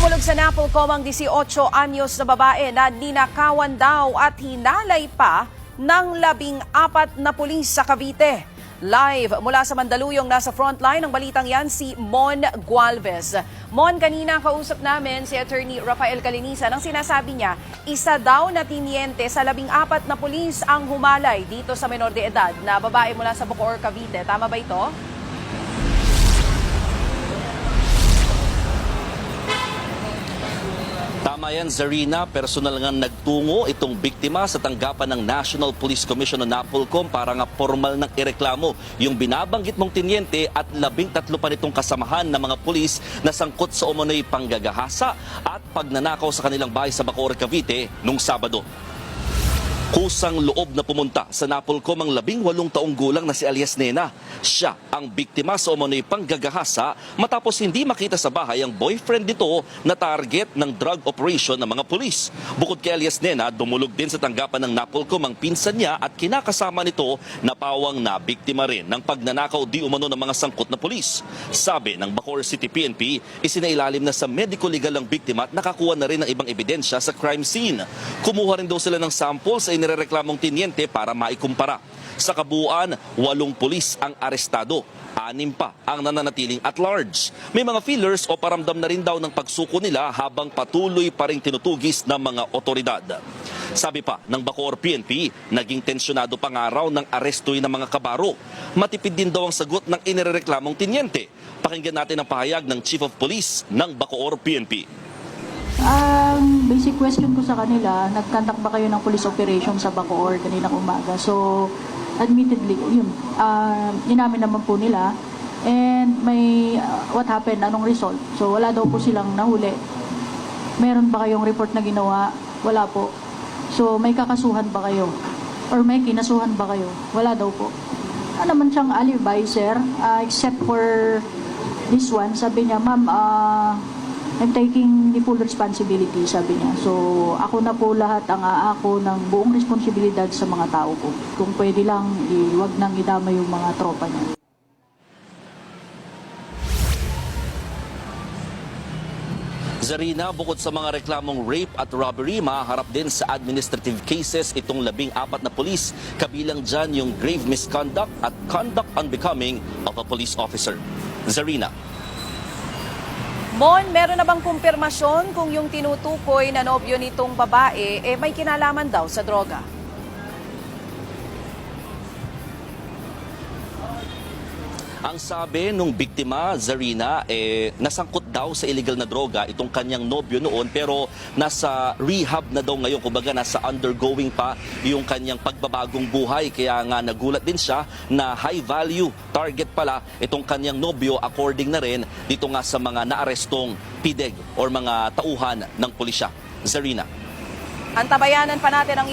Dumulog sa Napolcom ang 18 anyos na babae na ninakawan daw at hinalay pa ng labing apat na pulis sa Cavite. Live mula sa Mandaluyong nasa frontline ng balitang yan si Mon Gualvez. Mon, kanina kausap namin si Attorney Rafael Calinisan. Ang sinasabi niya, isa daw na tiniente sa labing apat na pulis ang humalay dito sa menor de edad na babae mula sa Bacoor, Cavite. Tama ba ito? Tama yan, Zarina. Personal nga nagtungo itong biktima sa tanggapan ng National Police Commission o NAPOLCOM para nga formal ng ireklamo yung binabanggit mong tinyente at labing tatlo pa nitong kasamahan ng mga pulis na sangkot sa umunoy panggagahasa at pagnanakaw sa kanilang bahay sa Bacoor, Cavite nung Sabado. Kusang loob na pumunta sa Napolcom ang labing walong taong gulang na si alias Nena. Siya ang biktima sa umunoy panggagahasa matapos hindi makita sa bahay ang boyfriend nito na target ng drug operation ng mga pulis. Bukod kay alias Nena, dumulog din sa tanggapan ng Napolcom ang pinsan niya at kinakasama nito na pawang na biktima rin ng pagnanakaw di umano ng mga sangkot na pulis. Sabi ng Bacoor City PNP, isinailalim na sa medical legal ang biktima at nakakuha na rin ng ibang ebidensya sa crime scene. Kumuha rin daw sila ng sample sa inirereklamong tinyente para maikumpara. Sa kabuuan, walong pulis ang arestado. Anim pa ang nananatiling at large. May mga feelers o paramdam na rin daw ng pagsuko nila habang patuloy pa rin tinutugis ng mga otoridad. Sabi pa ng Bacoor PNP, naging tensyonado pa nga raw ng arestoy ng mga kabaro. Matipid din daw ang sagot ng inirereklamong tinyente. Pakinggan natin ang pahayag ng Chief of Police ng Bacoor PNP. Ang basic question ko sa kanila, nag-conduct ba kayo ng police operation sa Bacoor kaninang umaga? So, admittedly, yun, uh, inamin naman po nila. And may, uh, what happened, anong result? So, wala daw po silang nahuli. Meron ba kayong report na ginawa? Wala po. So, may kakasuhan ba kayo? Or may kinasuhan ba kayo? Wala daw po. Ano naman siyang alibi, sir? Uh, except for this one, sabi niya, ma'am, ah, I'm taking the full responsibility, sabi niya. So, ako na po lahat ang aako ng buong responsibilidad sa mga tao ko. Kung pwede lang, i- wag nang idama yung mga tropa niya. Zarina, bukod sa mga reklamong rape at robbery, maharap din sa administrative cases itong labing apat na pulis. Kabilang dyan yung grave misconduct at conduct unbecoming of a police officer. Zarina. Mon, meron na bang kumpirmasyon kung yung tinutukoy na nobyo nitong babae eh may kinalaman daw sa droga? Ang sabi nung biktima, Zarina, eh, nasangkot daw sa illegal na droga itong kanyang nobyo noon pero nasa rehab na daw ngayon. Kumbaga nasa undergoing pa yung kanyang pagbabagong buhay. Kaya nga nagulat din siya na high value target pala itong kanyang nobyo according na rin dito nga sa mga naarestong pideg or mga tauhan ng pulisya. Zarina. Antabayanan pa natin ang